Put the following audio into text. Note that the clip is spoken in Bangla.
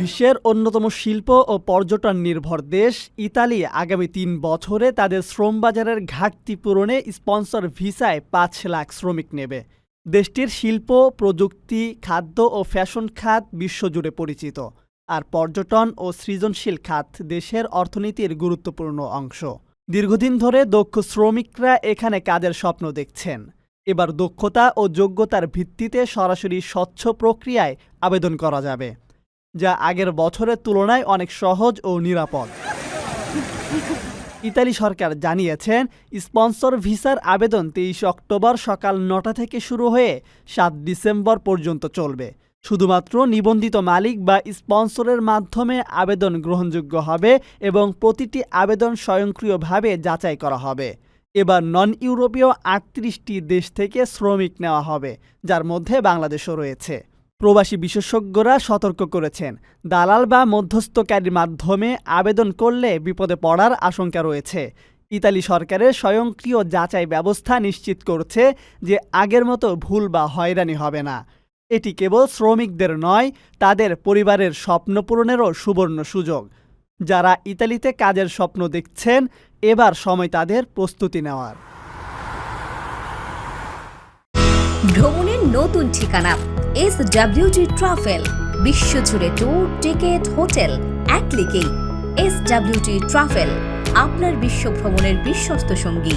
বিশ্বের অন্যতম শিল্প ও পর্যটন নির্ভর দেশ ইতালি আগামী তিন বছরে তাদের শ্রম বাজারের ঘাটতি পূরণে স্পন্সর ভিসায় পাঁচ লাখ শ্রমিক নেবে। দেশটির শিল্প, প্রযুক্তি, খাদ্য ও ফ্যাশন খাত বিশ্বজুড়ে পরিচিত আর পর্যটন ও সৃজনশীল খাত দেশের অর্থনীতির গুরুত্বপূর্ণ অংশ। দীর্ঘদিন ধরে দক্ষ শ্রমিকরা এখানে কাজের স্বপ্ন দেখছেন। এবার দক্ষতা ও যোগ্যতার ভিত্তিতে সরাসরি স্বচ্ছ প্রক্রিয়ায় আবেদন করা যাবে, যা আগের বছরের তুলনায় অনেক সহজ ও নিরাপদ। ইতালি সরকার জানিয়েছেন, স্পন্সর ভিসার আবেদন তেইশ অক্টোবর সকাল নটা থেকে শুরু হয়ে সাত ডিসেম্বর পর্যন্ত চলবে। শুধুমাত্র নিবন্ধিত মালিক বা স্পন্সরের মাধ্যমে আবেদন গ্রহণযোগ্য হবে এবং প্রতিটি আবেদন স্বয়ংক্রিয়ভাবে যাচাই করা হবে। এবার নন ইউরোপীয় আটত্রিশটি দেশ থেকে শ্রমিক নেওয়া হবে, যার মধ্যে বাংলাদেশও রয়েছে। প্রবাসী বিশেষজ্ঞরা সতর্ক করেছেন, দালাল বা মধ্যস্থকারীর মাধ্যমে আবেদন করলে বিপদে পড়ার আশঙ্কা রয়েছে। ইতালি সরকারের স্বয়ংক্রিয় যাচাই ব্যবস্থা নিশ্চিত করছে যে আগের মতো ভুল বা হয়রানি হবে না। এটি কেবল শ্রমিকদের নয়, তাদের পরিবারের স্বপ্ন পূরণেরও সুবর্ণ সুযোগ। যারা ইতালিতে কাজের স্বপ্ন দেখছেন এবার সময় তাদের প্রস্তুতি নেওয়ার। ভ্রমণের নতুন ঠিকানা এস ডাব্লিউটি ট্রাভেল বিশ্বজুড়ে ট্যুর টিকেট হোটেল এক ক্লিকেই এস ডাব্লিউটি ট্রাভেল আপনার বিশ্ব ভ্রমণের বিশ্বস্ত সঙ্গী।